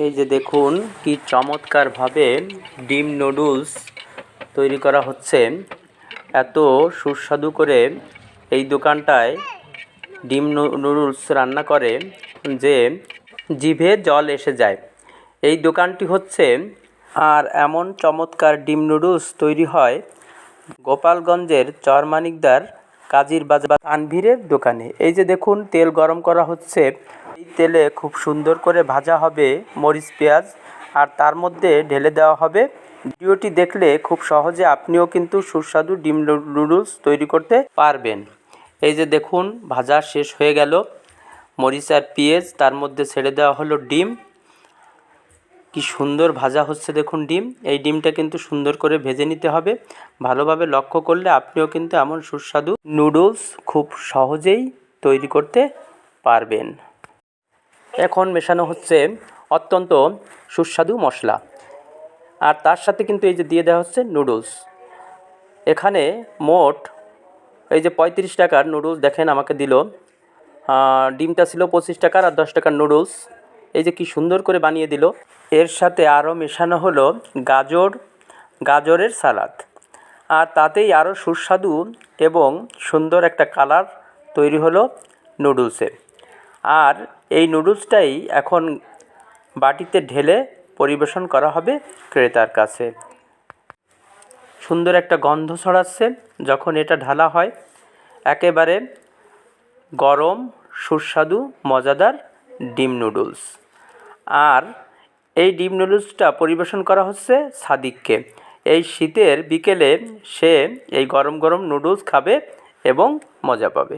এই যে দেখুন, কি চমৎকারভাবে ডিম নুডলস তৈরি করা হচ্ছে। এত সুস্বাদু করে এই দোকানটায় ডিম নুডলস রান্না করে যে জিভে জল এসে যায়। এই দোকানটি হচ্ছে, আর এমন চমৎকার ডিম নুডলস তৈরি হয় গোপালগঞ্জের চরমানিকদার কাজীর বাজার আনভিরের দোকানে। এই যে দেখুন, তেল গরম করা হচ্ছে। তেলে খুব সুন্দর করে ভাজা হবে মরিচ, পেঁয়াজ আর তার মধ্যে ঢেলে দেওয়া হবে। ভিডিওটি দেখলে খুব সহজে আপনিও কিন্তু সুস্বাদু ডিম নুডলস তৈরি করতে পারবেন। এই যে দেখুন, ভাজা শেষ হয়ে গেল। মরিচ আর পেঁয়াজ, তার মধ্যে ছেড়ে দেওয়া হলো ডিম। কি সুন্দর ভাজা হচ্ছে দেখুন ডিম। এই ডিমটা কিন্তু সুন্দর করে ভেজে নিতে হবে। ভালোভাবে লক্ষ্য করলে আপনিও কিন্তু এমন সুস্বাদু নুডলস খুব সহজেই তৈরি করতে পারবেন। এখন মেশানো হচ্ছে অত্যন্ত সুস্বাদু মশলা। আর তার সাথে কিন্তু এই যে দিয়ে দেওয়া হচ্ছে নুডলস। এখানে মোট এই যে পঁয়ত্রিশ টাকার নুডলস দেখেন আমাকে দিল। ডিমটা ছিল পঁচিশ টাকার আর দশ টাকার নুডলস। এই যে কি সুন্দর করে বানিয়ে দিল। এর সাথে আরও মেশানো হলো গাজর, গাজরের সালাদ। আর তাতেই আরও সুস্বাদু এবং সুন্দর একটা কালার তৈরি হলো নুডলসে আর এই নুডলসটাই এখন বাটিতে ঢেলে পরিবেশন করা হবে ক্রেতার কাছে। সুন্দর একটা গন্ধ ছড়াচ্ছে যখন এটা ঢালা হয়। একেবারে গরম, সুস্বাদু, মজাদার ডিম নুডলস। আর এই ডিম নুডলসটা পরিবেশন করা হচ্ছে সাদিককে। এই শীতের বিকেলে সে এই গরম গরম নুডলস খাবে এবং মজা পাবে।